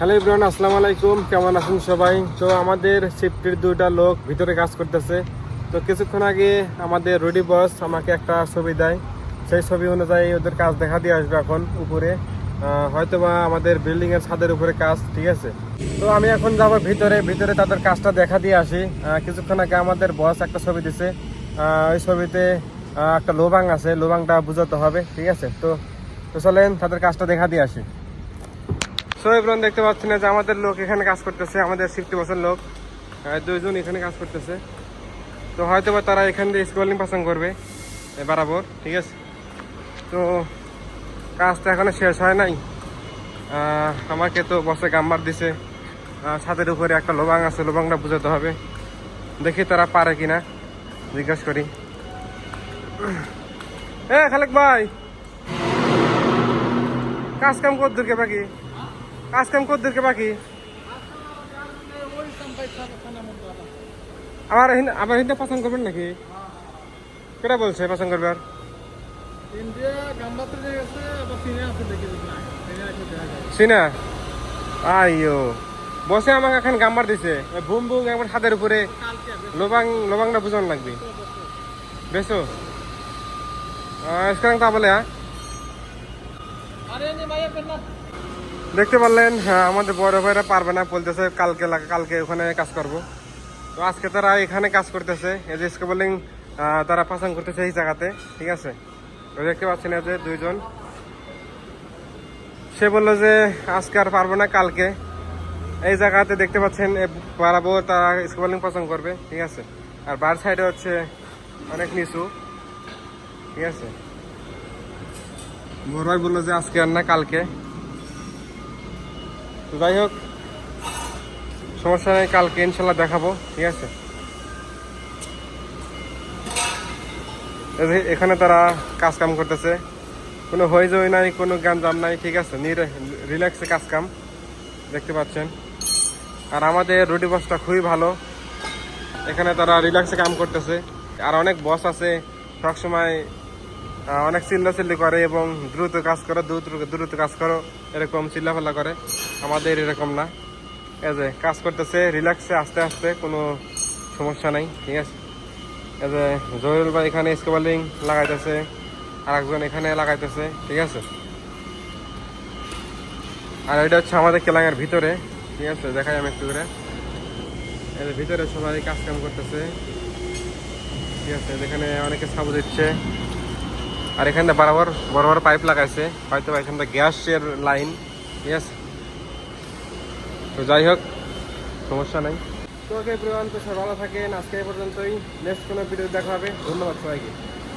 Hello Ibrahim আসসালামু আলাইকুম। কেমন আছেন সবাই? তো আমাদের শিফটের দুইটা লোক ভিতরে কাজ করতেছে। তো কিছুক্ষণ আগে আমাদের রুডি বস আমাকে একটা ছবি দেয়। সেই ছবি অনুযায়ী ওদের কাজ দেখা দিয়ে আসবে এখন উপরে। হয়তোবা আমাদের বিল্ডিং এর ছাদের উপরে কাজ, ঠিক আছে? তো আমি এখন যাব ভিতরে ভিতরে তাদের কাজটা দেখা দিয়ে আসি। কিছুক্ষণ আগে আমাদের বস একটা ছবি দিছে। ওই ছবিতে একটা লোবাং আছে, লোবাংটা বুঝাতে হবে, ঠিক আছে? তো তো চলেন, তাদের কাজটা দেখা দিয়ে আসি। সো এবার দেখতে পাচ্ছেন যে আমাদের লোক এখানে কাজ করতেছে, আমাদের সিফটি বছর লোক। দুইজন এখানে কাজ করতেছে। তো হয়তো বা তারা এখান দিয়ে স্কুলিং পাসং করবে বরাবর, ঠিক আছে? তো কাজটা এখনও শেষ হয় নাই। আমাকে তো বসে গাম্বার দিছে। ছাদের উপরে একটা লোবাং আছে, লোবাংটা বুঝাতে হবে। দেখি তারা পারে কিনা, জিজ্ঞাসা করি। এ খালেক ভাই! কাজ কাম কর দূরকে বাকি? কাজ কাম কর দূরকে বাকি? আমার হিন- আমার হিন্দা পছন্দ করবেন নাকি? কেটা বলছে পছন্দ করবার? আবার সিনা আইও বসে আমাকে এখন গাম্বার দিছে। বুম বুম একবার ছাদের উপরে। লোবাং লোবাংটা বুঝন লাগবে। বেশো স্কাং তা বলে হ্যাঁ? দেখতে পারলেন হ্যাঁ আমাদের বড় ভাইরা পারবে না বলতেছে, কালকে কালকে ওখানে কাজ করব। তো আজকে তারা এখানে কাজ করতেছে, এই যে স্কেবলিং তারা পাসাং করতেছে এই জায়গাতে, ঠিক আছে? তো দেখতে পাচ্ছেন এই যে দুইজন। সে বলল যে, আজকে আর পারব না কালকে। এই জায়গাতে দেখতে পাচ্ছেন বাড়াবো তারা স্কেবলিং পাসাং করবে, ঠিক আছে? আর বার সাইডে হচ্ছে অনেক নিচু, ঠিক আছে? বড় ভাই বলল যে, আজকে আর না কালকে। তো যাই হোক, সমস্যা নেই, কালকে ইনশাল্লাহ দেখাবো, ঠিক আছে? এখানে তারা কাজ কাম করতেছে। কোনো হইজই নাই, কোনো গান জাম নাই, ঠিক আছে? রিল্যাক্সে কাজ কাম দেখতে পাচ্ছেন। আর আমাদের রুটি বসটা খুবই ভালো। এখানে তারা রিল্যাক্সে কাম করতেছে। আর অনেক বস আছে। সবসময় অনেক চিল্লাচিল্লি করে এবং দ্রুত কাজ করো, দ্রুত দ্রুত কাজ করো, এরকম চিল্লাফাল্লা করে। আমাদের এরকম না। এই যে, কাজ করতেছে রিল্যাক্সে আস্তে আস্তে, কোনো সমস্যা নাই, ঠিক আছে? এই যে, জহিরুল ভাই এখানে স্কেবালিং লাগাইতেছে আর একজন এখানে লাগাইতেছে, ঠিক আছে? আর এটা হচ্ছে আমাদের কেলাঙের ভিতরে, ঠিক আছে? দেখাই আমি একটু করে। যে, ভিতরে সবাই কাজ কাম করতেছে, ঠিক আছে? যেখানে অনেকে সাবু দিচ্ছে। আর এখানে বরাবর বড় পাইপ লাগাইছে। হয়তো এখানটা গ্যাসের লাইন ঠিক আছে? তো যাই হোক, সমস্যা নাই। তো ওকে তো সবাই ভালো থাকেন। আজকে এই পর্যন্তই। নেক্সট কোনো ভিডিও দেখা হবে। ধন্যবাদ সবাইকে।